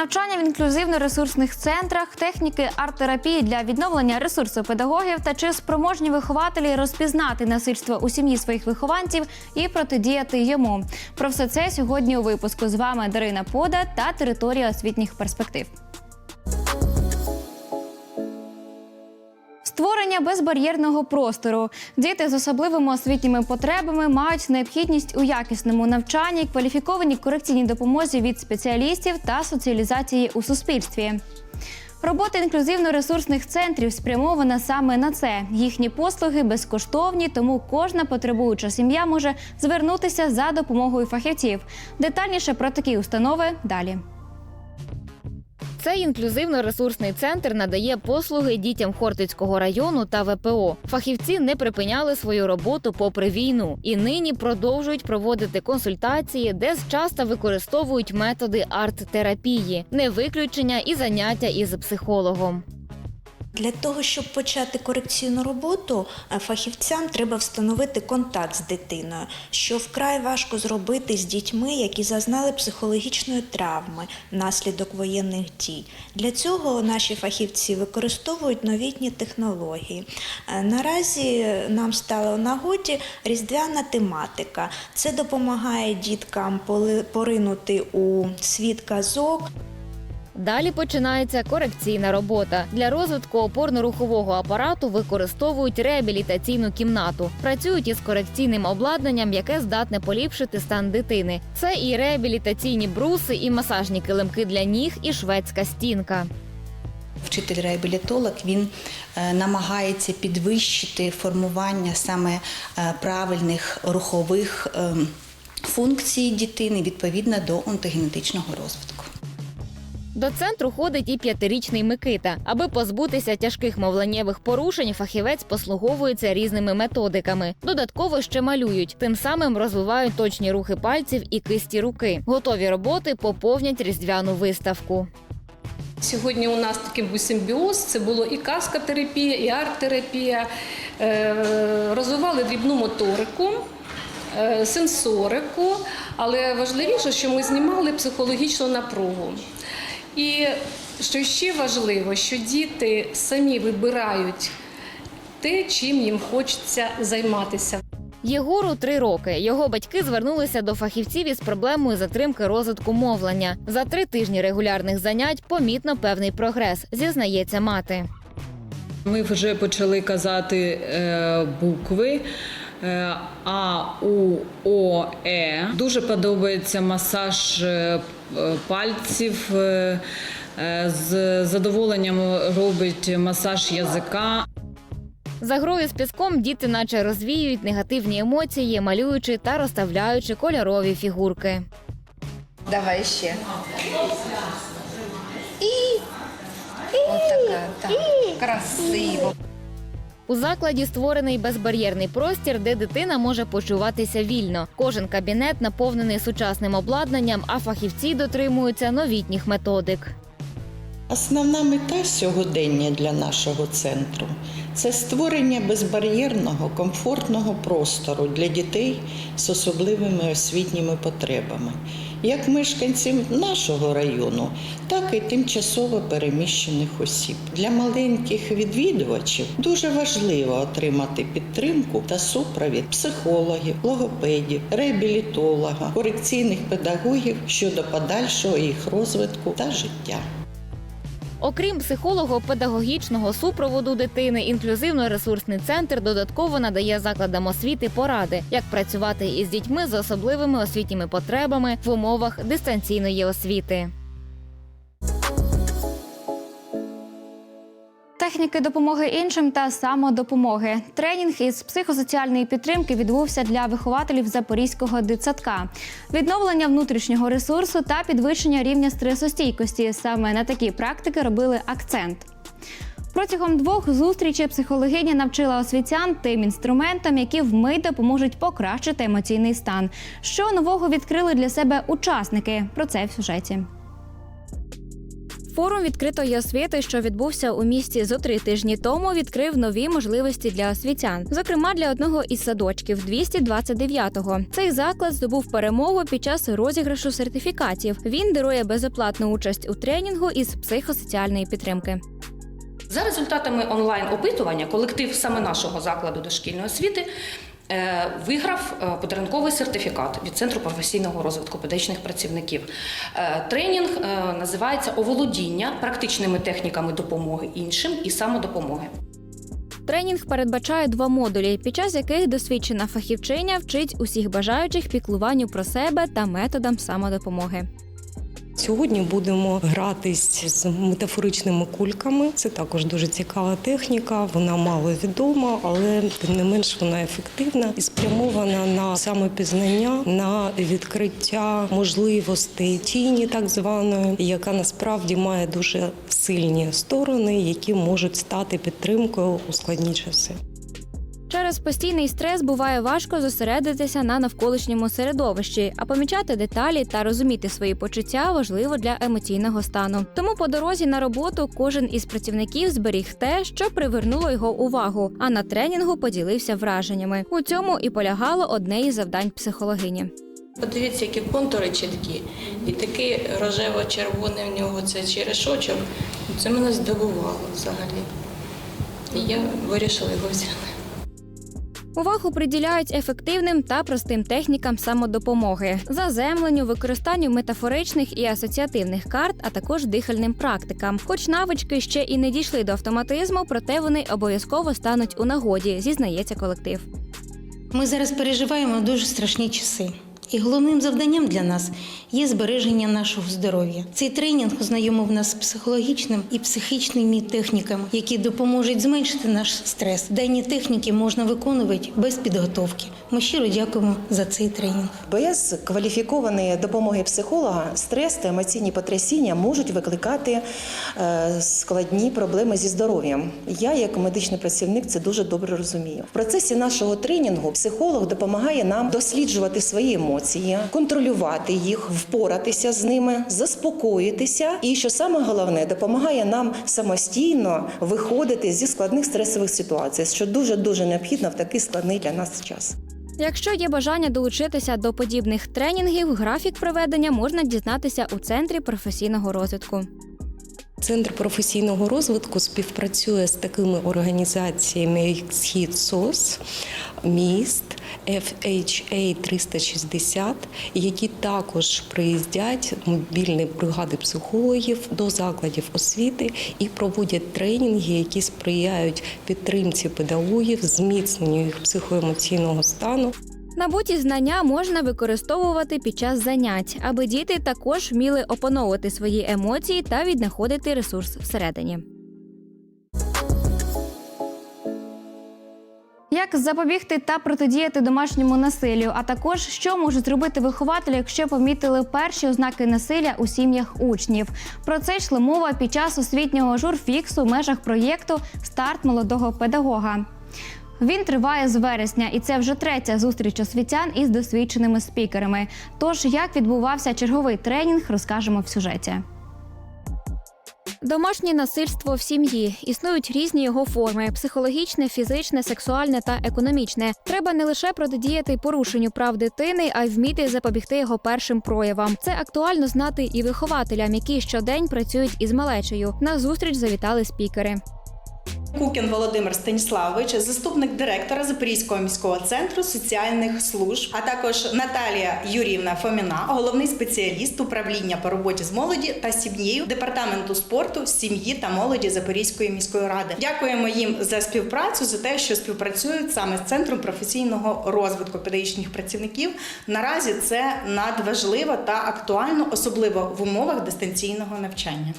Навчання в інклюзивно-ресурсних центрах, техніки арт-терапії для відновлення ресурсу педагогів та чи спроможні вихователі розпізнати насильство у сім'ї своїх вихованців і протидіяти йому. Про все це сьогодні у випуску з вами Дарина Пода та територія освітніх перспектив. Створення безбар'єрного простору. Діти з особливими освітніми потребами мають необхідність у якісному навчанні, кваліфікованій корекційній допомозі від спеціалістів та соціалізації у суспільстві. Робота інклюзивно-ресурсних центрів спрямована саме на це. Їхні послуги безкоштовні, тому кожна потребуюча сім'я може звернутися за допомогою фахівців. Детальніше про такі установи далі. Цей інклюзивно-ресурсний центр надає послуги дітям Хортицького району та ВПО. Фахівці не припиняли свою роботу попри війну і нині продовжують проводити консультації, де часто використовують методи арт-терапії, не виключення і заняття із психологом. Для того, щоб почати корекційну роботу, е, фахівцям треба встановити контакт з дитиною, що вкрай важко зробити з дітьми, які зазнали психологічної травми внаслідок воєнних дій. Для цього наші фахівці використовують новітні технології. Е, Наразі нам стала у нагоді різдвяна тематика. Це допомагає діткам поринути у світ казок, Далі починається корекційна робота. Для розвитку опорно-рухового апарату використовують реабілітаційну кімнату. Працюють із корекційним обладнанням, яке здатне поліпшити стан дитини. Це і реабілітаційні бруси, і масажні килимки для ніг, і шведська стінка. Вчитель-реабілітолог він е, намагається підвищити формування саме е, правильних рухових ем, функцій дитини відповідно до онтогенетичного розвитку. До центру ходить і п'ятирічний Микита. Аби позбутися тяжких мовленнєвих порушень, фахівець послуговується різними методиками. Додатково ще малюють, тим самим розвивають точні рухи пальців і кисті руки. Готові роботи поповнять різдвяну виставку. Сьогодні у нас такий був симбіоз. Це було і каскотерапія, і арт-терапія. Е, Розвивали дрібну моторику, е, сенсорику, але важливіше, що ми знімали психологічну напругу. І що ще важливо, що діти самі вибирають те, чим їм хочеться займатися. Єгору три роки. Його батьки звернулися до фахівців із проблемою затримки розвитку мовлення. За три тижні регулярних занять помітно певний прогрес, зізнається мати. Ми вже почали казати е, букви. е, А, У, О, Е. Дуже подобається масаж е, пальців. е, е, З задоволенням робить масаж язика. За грою з піском діти наче розвіюють негативні емоції, малюючи та розставляючи кольорові фігурки. Давай ще. І. Отака, так. Красиво. У закладі створений безбар'єрний простір, де дитина може почуватися вільно. Кожен кабінет наповнений сучасним обладнанням, а фахівці дотримуються новітніх методик. Основна мета сьогодення для нашого центру це створення безбар'єрного, комфортного простору для дітей з особливими освітніми потребами, як мешканців нашого району, так і тимчасово переміщених осіб. Для маленьких відвідувачів дуже важливо отримати підтримку та супровід психологів, логопедів, реабілітолога, корекційних педагогів щодо подальшого їх розвитку та життя. Окрім психолого-педагогічного супроводу дитини, інклюзивно-ресурсний центр додатково надає закладам освіти поради, як працювати із дітьми з особливими освітніми потребами в умовах дистанційної освіти. Техніки допомоги іншим та самодопомоги. Тренінг із психосоціальної підтримки відбувся для вихователів Запорізького дитсадка. Відновлення внутрішнього ресурсу та підвищення рівня стресостійкості. Саме на такі практики робили акцент. Протягом двох зустрічей психологиня навчила освітян тим інструментам, які вмить допоможуть покращити емоційний стан. Що нового відкрили для себе учасники? Про це в сюжеті. Форум відкритої освіти, що відбувся у місті зо три тижні тому, відкрив нові можливості для освітян, зокрема для одного із садочків 229-го. Цей заклад здобув перемогу під час розіграшу сертифікатів. Він дарує безоплатну участь у тренінгу із психосоціальної підтримки. За результатами онлайн-опитування, колектив саме нашого закладу дошкільної освіти виграв е, подарунковий сертифікат від Центру професійного розвитку педагогічних працівників. Е, Тренінг е, називається Оволодіння практичними техніками допомоги іншим і самодопомоги. Тренінг передбачає два модулі, під час яких досвідчена фахівчиня вчить усіх бажаючих піклуванню про себе та методам самодопомоги. Сьогодні будемо гратись з метафоричними кульками. Це також дуже цікава техніка. Вона мало відома, але тим не менш вона ефективна і спрямована на самопізнання, на відкриття можливостей тіні, так званої, яка насправді має дуже сильні сторони, які можуть стати підтримкою у складні часи. Через постійний стрес буває важко зосередитися на навколишньому середовищі, а помічати деталі та розуміти свої почуття важливо для емоційного стану. Тому по дорозі на роботу кожен із працівників зберіг те, що привернуло його увагу, а на тренінгу поділився враженнями. У цьому і полягало одне із завдань психологині. Подивіться, які контури чіткі. І такий рожево-червоний в нього це черешочок. Це мене здивувало взагалі. І я вирішила його взяти. Увагу приділяють ефективним та простим технікам самодопомоги, заземленню, використанню метафоричних і асоціативних карт, а також дихальним практикам. Хоч навички ще і не дійшли до автоматизму, проте вони обов'язково стануть у нагоді, зізнається колектив. Ми зараз переживаємо дуже страшні часи. І головним завданням для нас є збереження нашого здоров'я. Цей тренінг ознайомив нас з психологічним і психічними техніками, які допоможуть зменшити наш стрес. Дані техніки можна виконувати без підготовки. Ми щиро дякуємо за цей тренінг. Без кваліфікованої допомоги психолога стрес та емоційні потрясіння можуть викликати е, складні проблеми зі здоров'ям. Я, як медичний працівник, це дуже добре розумію. В процесі нашого тренінгу психолог допомагає нам досліджувати свої емоції, контролювати їх, впоратися з ними, заспокоїтися. І що саме головне, допомагає нам самостійно виходити зі складних стресових ситуацій, що дуже дуже необхідно в такий складний для нас час. Якщо є бажання долучитися до подібних тренінгів, графік проведення можна дізнатися у центрі професійного розвитку. Центр професійного розвитку співпрацює з такими організаціями, як Схід СОС, міст, FHA 360, які також приїздять мобільні бригади психологів до закладів освіти і проводять тренінги, які сприяють підтримці педагогів, зміцненню їх психоемоційного стану. Набуті знання можна використовувати під час занять, аби діти також вміли опановувати свої емоції та віднаходити ресурс всередині. Як запобігти та протидіяти домашньому насиллю, а також що можуть зробити вихователі, якщо помітили перші ознаки насилля у сім'ях учнів. Про це йшла мова під час освітнього журфіксу в межах проєкту Старт молодого педагога. Він триває з вересня, і це вже третя зустріч освітян із досвідченими спікерами. Тож, як відбувався черговий тренінг, розкажемо в сюжеті. Домашнє насильство в сім'ї існують різні його форми: психологічне, фізичне, сексуальне та економічне. Треба не лише протидіяти порушенню прав дитини, а й вміти запобігти його першим проявам. Це актуально знати і вихователям, які щодень працюють із малечею. На зустріч завітали спікери. Кукін Володимир Станіславович, заступник директора Запорізького міського центру соціальних служб, а також Наталія Юрівна Фоміна, головний спеціаліст управління по роботі з молоді та сім'єю департаменту спорту, сім'ї та молоді Запорізької міської ради. Дякуємо їм за співпрацю, за те, що співпрацюють саме з центром професійного розвитку педагогічних працівників. Наразі це надважливо та актуально, особливо в умовах дистанційного навчання.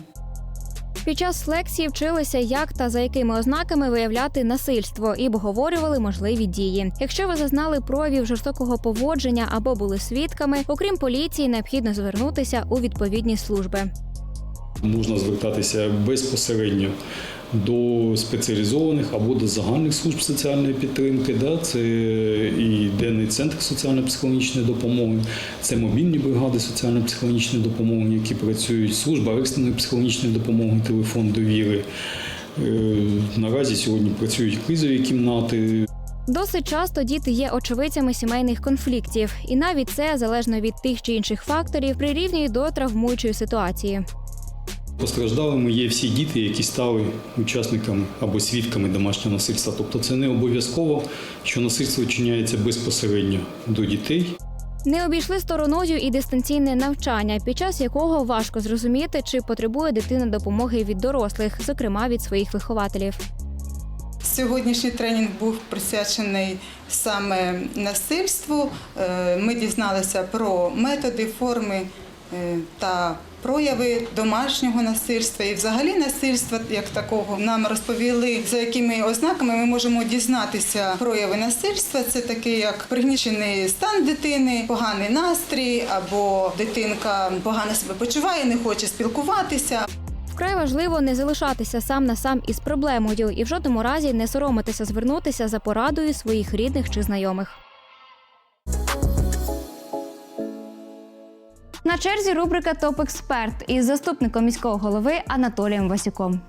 Під час лекції вчилися, як та за якими ознаками виявляти насильство і обговорювали можливі дії. Якщо ви зазнали проявів жорстокого поводження або були свідками, окрім поліції, необхідно звернутися у відповідні служби. Можна звертатися безпосередньо до спеціалізованих або до загальних служб соціальної підтримки. Да? Це і денний центр соціально-психологічної допомоги, це мобільні бригади соціально-психологічної допомоги, які працюють, служба екстреної психологічної допомоги, телефон довіри. Е, Наразі сьогодні працюють кризові кімнати. Досить часто діти є очевидцями сімейних конфліктів, і навіть це залежно від тих чи інших факторів прирівнюють до травмуючої ситуації. Постраждалими є всі діти, які стали учасниками або свідками домашнього насильства. Тобто це не обов'язково, що насильство вчиняється безпосередньо до дітей. Не обійшли стороною і дистанційне навчання, під час якого важко зрозуміти, чи потребує дитина допомоги від дорослих, зокрема від своїх вихователів. Сьогоднішній тренінг був присвячений саме насильству. Е, Ми дізналися про методи, форми е, та прояви домашнього насильства і взагалі насильства як такого. Нам розповіли, за якими ознаками ми можемо дізнатися прояви насильства. Це таке, як пригнічений стан дитини, поганий настрій або дитинка погано себе почуває, не хоче спілкуватися. Вкрай важливо не залишатися сам на сам із проблемою і в жодному разі не соромитися звернутися за порадою своїх рідних чи знайомих. На черзі рубрика Топ Експерт із заступником міського голови Анатолієм Васюком.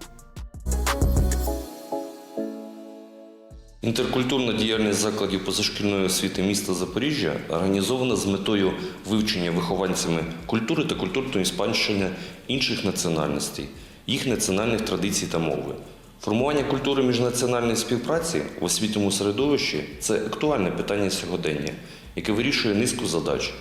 Інтеркультурна діяльність закладів позашкільної освіти міста Запоріжжя організована з метою вивчення вихованцями культури та культурної спадщини інших національностей, їх національних традицій та мови. Формування культури міжнаціональної співпраці в освітньому середовищі це актуальне питання сьогодення, яке вирішує низку задач.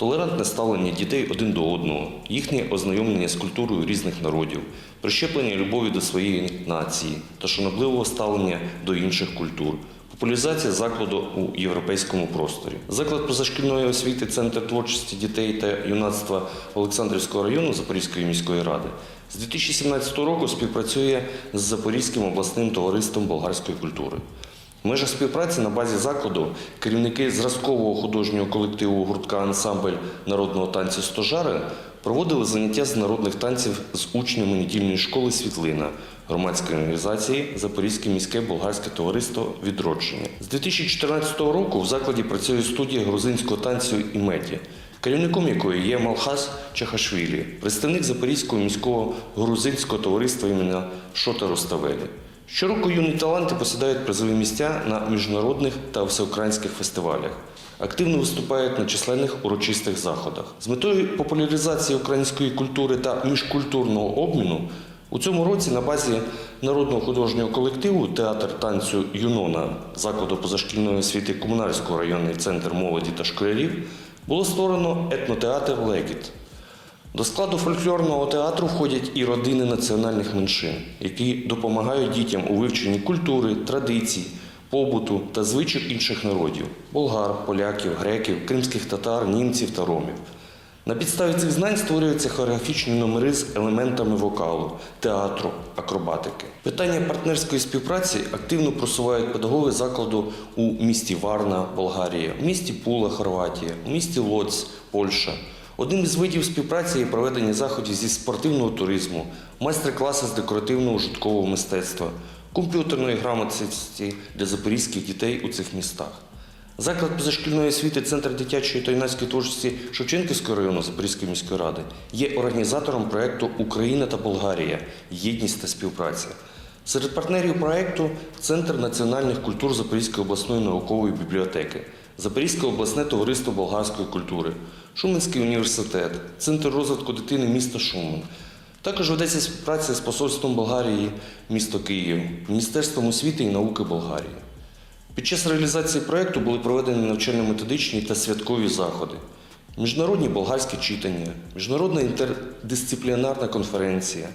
Толерантне ставлення дітей один до одного, їхнє ознайомлення з культурою різних народів, прищеплення любові до своєї нації та шанобливого ставлення до інших культур, популяризація закладу у європейському просторі. Заклад позашкільної освіти Центр творчості дітей та юнацтва Олександрівського району Запорізької міської ради з 2017 року співпрацює з Запорізьким обласним товариством болгарської культури. В межах співпраці на базі закладу керівники зразкового художнього колективу гуртка ансамбль народного танцю Стожари проводили заняття з народних танців з учнями недільної школи Світлина громадської організації Запорізьке міське болгарське товариство відродження. З 2014 року в закладі працює студія грузинського танцю «Імеді», керівником якої є Малхас Чахашвілі, представник Запорізького міського грузинського товариства імені Шота Руставелі. Щороку юні таланти посідають призові місця на міжнародних та всеукраїнських фестивалях. Активно виступають на численних урочистих заходах. З метою популяризації української культури та міжкультурного обміну у цьому році на базі народного художнього колективу Театр танцю Юнона закладу позашкільної освіти Комунальського районний центр молоді та школярів було створено етнотеатр Легіт. До складу фольклорного театру входять і родини національних меншин, які допомагають дітям у вивченні культури, традицій, побуту та звичок інших народів болгар, поляків, греків, кримських татар, німців та ромів. На підставі цих знань створюються хореографічні номери з елементами вокалу, театру, акробатики. Питання партнерської співпраці активно просувають педагоги закладу у місті Варна, Болгарія, місті Пула, Хорватія, місті Лоц, Польща. Одним із видів співпраці є проведення заходів зі спортивного туризму, майстер-класи з декоративного житкового мистецтва, комп'ютерної грамотності для запорізьких дітей у цих містах. Заклад позашкільної освіти Центр дитячої та юнацької творчості Шевченківського району Запорізької міської ради є організатором проєкту Україна та Болгарія Єдність та співпраця. Серед партнерів проєкту Центр національних культур Запорізької обласної наукової бібліотеки, Запорізьке обласне товариство болгарської культури, Шуменський університет, Центр розвитку дитини міста Шумен. Також ведеться співпраця з посольством Болгарії, місто Київ, Міністерством освіти і науки Болгарії. Під час реалізації проєкту були проведені навчально-методичні та святкові заходи, міжнародні болгарські читання, міжнародна інтердисциплінарна конференція,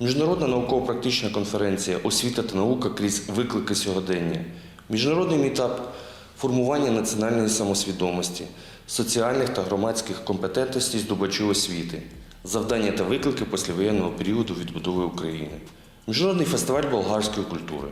міжнародна науково-практична конференція Освіта та наука крізь виклики сьогодення, міжнародний мітап формування національної самосвідомості, соціальних та громадських компетентностей здобачів освіти, завдання та виклики післявоєнного періоду відбудови України, міжнародний фестиваль болгарської культури.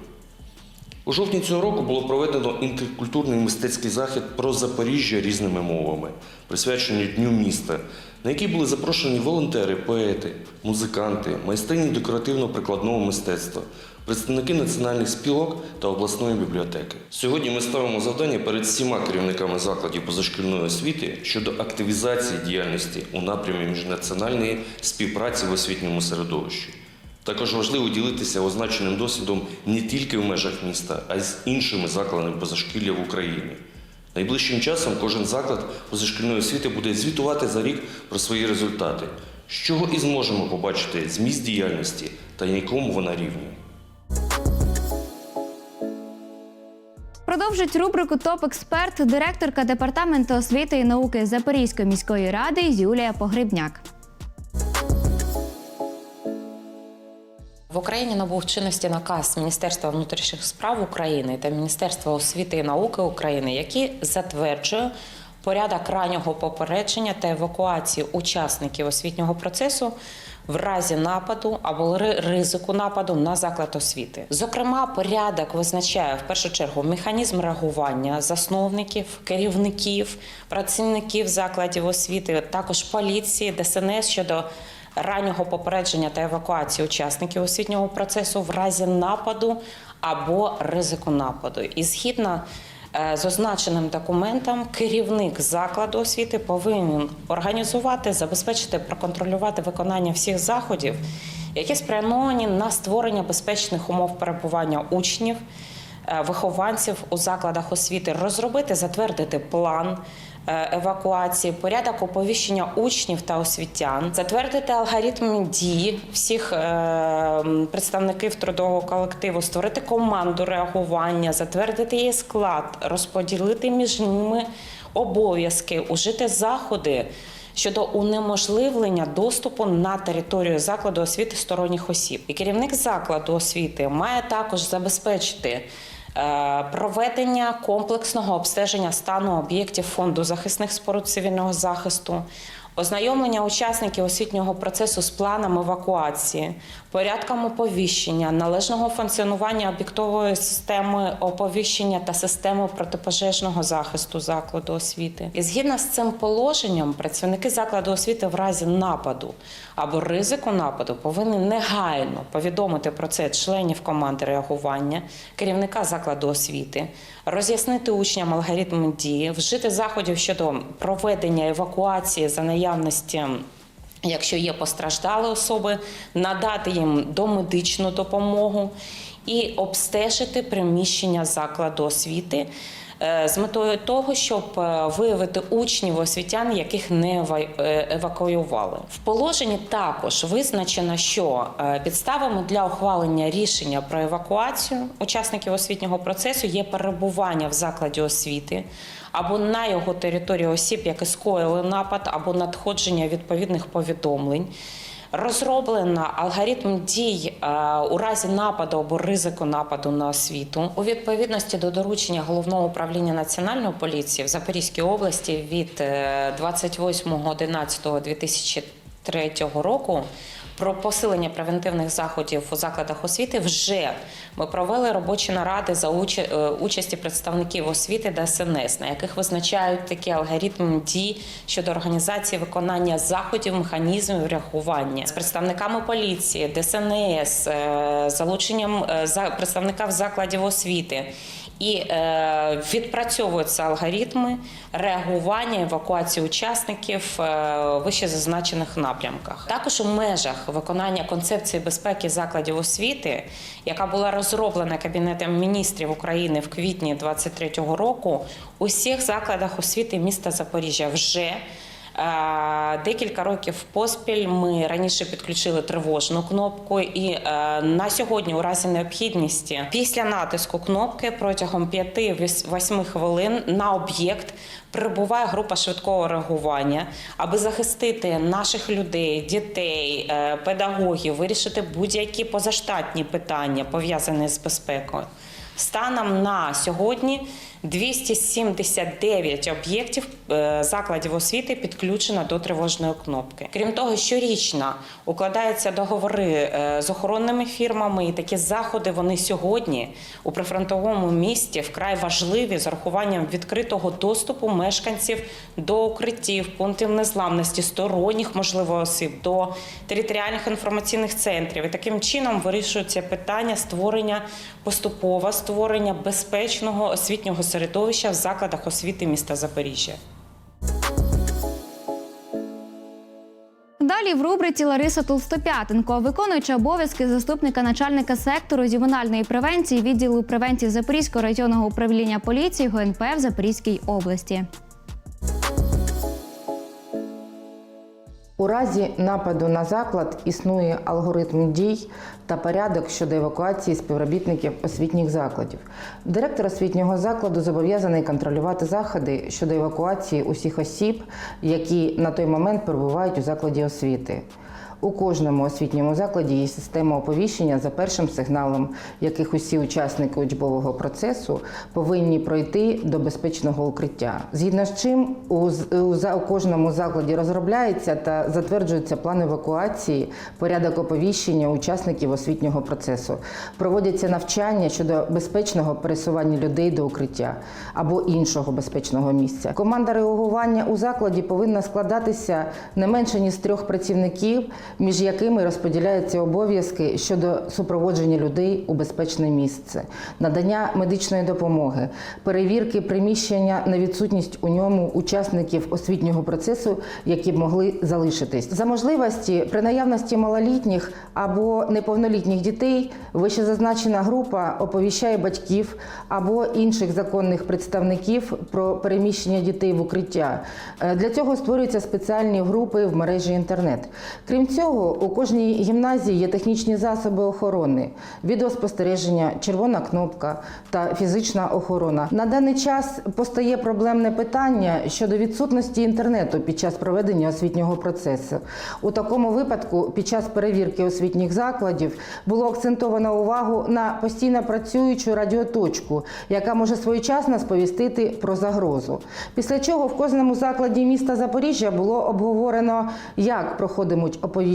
У жовтні цього року було проведено інтеркультурний мистецький захід про Запоріжжя різними мовами, присвячений Дню міста, на який були запрошені волонтери, поети, музиканти, майстрині декоративно-прикладного мистецтва, представники національних спілок та обласної бібліотеки. Сьогодні ми ставимо завдання перед всіма керівниками закладів позашкільної освіти щодо активізації діяльності у напрямі міжнаціональної співпраці в освітньому середовищі. Також важливо ділитися означеним досвідом не тільки в межах міста, а й з іншими закладами позашкілля в Україні. Найближчим часом кожен заклад позашкільної освіти буде звітувати за рік про свої результати, з чого і зможемо побачити зміст діяльності та якому вона рівні. Продовжить рубрику Топ-експерт директорка департаменту освіти і науки Запорізької міської ради Юлія Погребняк. В Україні набув чинності наказ Міністерства внутрішніх справ України та Міністерства освіти і науки України, який затверджує порядок раннього попередження та евакуації учасників освітнього процесу в разі нападу або ризику нападу на заклад освіти. Зокрема, порядок визначає в першу чергу механізм реагування засновників, керівників, працівників закладів освіти, також поліції, ДСНС щодо раннього попередження та евакуації учасників освітнього процесу в разі нападу або ризику нападу. І згідно з означеним документом, керівник закладу освіти повинен організувати, забезпечити, проконтролювати виконання всіх заходів, які спрямовані на створення безпечних умов перебування учнів. е, Вихованців у закладах освіти розробити, затвердити план е, евакуації, порядок оповіщення учнів та освітян, затвердити алгоритм дії всіх е, представників трудового колективу, створити команду реагування, затвердити її склад, розподілити між ними обов'язки, ужити заходи. Щодо унеможливлення доступу на територію закладу освіти сторонніх осіб, і керівник закладу освіти має також забезпечити е, проведення комплексного обстеження стану об'єктів фонду захисних споруд цивільного захисту, ознайомлення учасників освітнього процесу з планом евакуації, порядком оповіщення, належного функціонування об'єктової системи оповіщення та системи протипожежного захисту закладу освіти. І згідно з цим положенням, працівники закладу освіти в разі нападу або ризику нападу повинні негайно повідомити про це членів команди реагування, керівника закладу освіти, роз'яснити учням алгоритм дії, вжити заходів щодо проведення евакуації за наявності. Якщо є постраждалі особи, надати їм домедичну допомогу і обстежити приміщення закладу освіти е, з метою того, щоб е, виявити учнів освітян, яких не е, евакуювали. В положенні також визначено, що підставами для ухвалення рішення про евакуацію учасників освітнього процесу є перебування в закладі освіти або на його території осіб, які скоїли напад, або надходження відповідних повідомлень. Розроблено алгоритм дій е, у разі нападу або ризику нападу на освіту у відповідності до доручення головного управління національної поліції в Запорізькій області від е, 28.11.2003 року. Про посилення превентивних заходів у закладах освіти вже ми провели робочі наради за е, участі представників освіти ДСНС, на яких визначають такі алгоритм дій щодо організації виконання заходів, механізмів реагування з представниками поліції, ДСНС, е, залученням е, представника закладів освіти. І е, відпрацьовуються алгоритми реагування, евакуації учасників е, вище зазначених напрямках. Також у межах виконання концепції безпеки закладів освіти, яка була розроблена Кабінетом міністрів України в квітні 2023 року, у всіх закладах освіти міста Запоріжжя вже Декілька років поспіль ми раніше підключили тривожну кнопку, і е, на сьогодні, у разі необхідності, після натиску кнопки протягом 5-8 хвилин на об'єкт прибуває група швидкого реагування, аби захистити наших людей, дітей, е, педагогів, вирішити будь-які позаштатні питання пов'язані з безпекою. Станом на сьогодні 279 об'єктів е, закладів освіти підключено до тривожної кнопки. Крім того, щорічно укладаються договори е, з охоронними фірмами, і такі заходи вони сьогодні у прифронтовому місті вкрай важливі з урахуванням відкритого доступу мешканців до укриттів, пунктів незламності, сторонніх можливо осіб, до територіальних інформаційних центрів. І таким чином вирішується питання створення поступово створення безпечного освітнього середовища в закладах освіти міста Запоріжжя. Далі в рубриці Лариса Толстопятенко, виконуюча обов'язки заступника начальника сектору з ювенальної превенції відділу превенції Запорізького районного управління поліції ГНП в Запорізькій області. У разі нападу на заклад існує алгоритм дій та порядок щодо евакуації співробітників освітніх закладів. Директор освітнього закладу зобов'язаний контролювати заходи щодо евакуації усіх осіб, які на той момент перебувають у закладі освіти. У кожному освітньому закладі є система оповіщення за першим сигналом, яких усі учасники учбового процесу повинні пройти до безпечного укриття. Згідно з чим у, кожному закладі розробляється та затверджується план евакуації, порядок оповіщення учасників освітнього процесу. Проводяться навчання щодо безпечного пересування людей до укриття або іншого безпечного місця. Команда реагування у закладі повинна складатися не менше ніж трьох працівників, між якими розподіляються обов'язки щодо супроводження людей у безпечне місце, надання медичної допомоги, перевірки приміщення на відсутність у ньому учасників освітнього процесу, які б могли залишитись. За можливості при наявності малолітніх або неповнолітніх дітей вищезазначена група оповіщає батьків або інших законних представників про переміщення дітей в укриття. Е, Для цього створюються спеціальні групи в мережі інтернет. Крім цього, у кожній гімназії є технічні засоби охорони, відеоспостереження, червона кнопка та фізична охорона. На даний час постає проблемне питання щодо відсутності інтернету під час проведення освітнього процесу. У такому випадку, під час перевірки освітніх закладів було акцентовано увагу на постійно працюючу радіоточку, яка може своєчасно сповістити про загрозу. Після чого в кожному закладі міста Запоріжжя було обговорено, як проходитимуть оповіщення.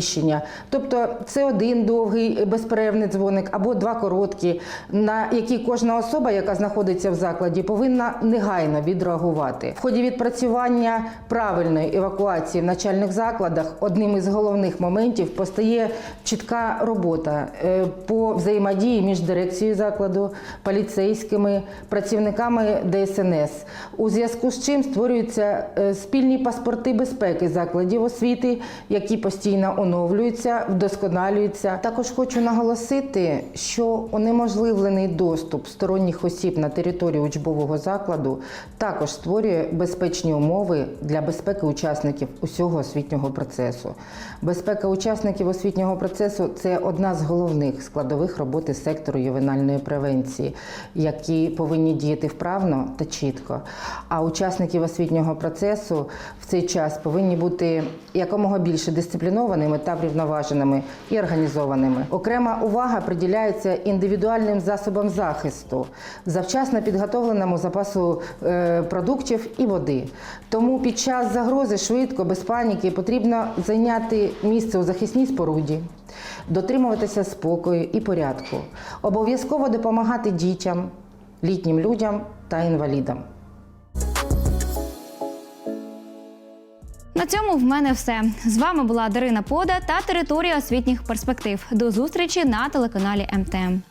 Тобто це один довгий безперервний дзвоник або два короткі, на які кожна особа, яка знаходиться в закладі, повинна негайно відреагувати. В ході відпрацювання правильної евакуації в начальних закладах одним із головних моментів постає чітка робота е, по взаємодії між дирекцією закладу, поліцейськими, працівниками ДСНС. У зв'язку з чим створюються е, спільні паспорти безпеки закладів освіти, які постійно оновлюються, вдосконалюються. Також хочу наголосити, що унеможливлений доступ сторонніх осіб на територію учбового закладу також створює безпечні умови для безпеки учасників усього освітнього процесу. Безпека учасників освітнього процесу це одна з головних складових роботи сектору ювенальної превенції, які повинні діяти вправно та чітко. А учасників освітнього процесу в цей час повинні бути якомога більше дисциплінованими та врівноваженими і організованими. Окрема увага приділяється індивідуальним засобам захисту, завчасно підготовленому запасу е, продуктів і води. Тому під час загрози швидко, без паніки, потрібно зайняти місце у захисній споруді, дотримуватися спокою і порядку, обов'язково допомагати дітям, літнім людям та інвалідам. На цьому в мене все. З вами була Дарина Пода та територія освітніх перспектив. До зустрічі на телеканалі МТМ.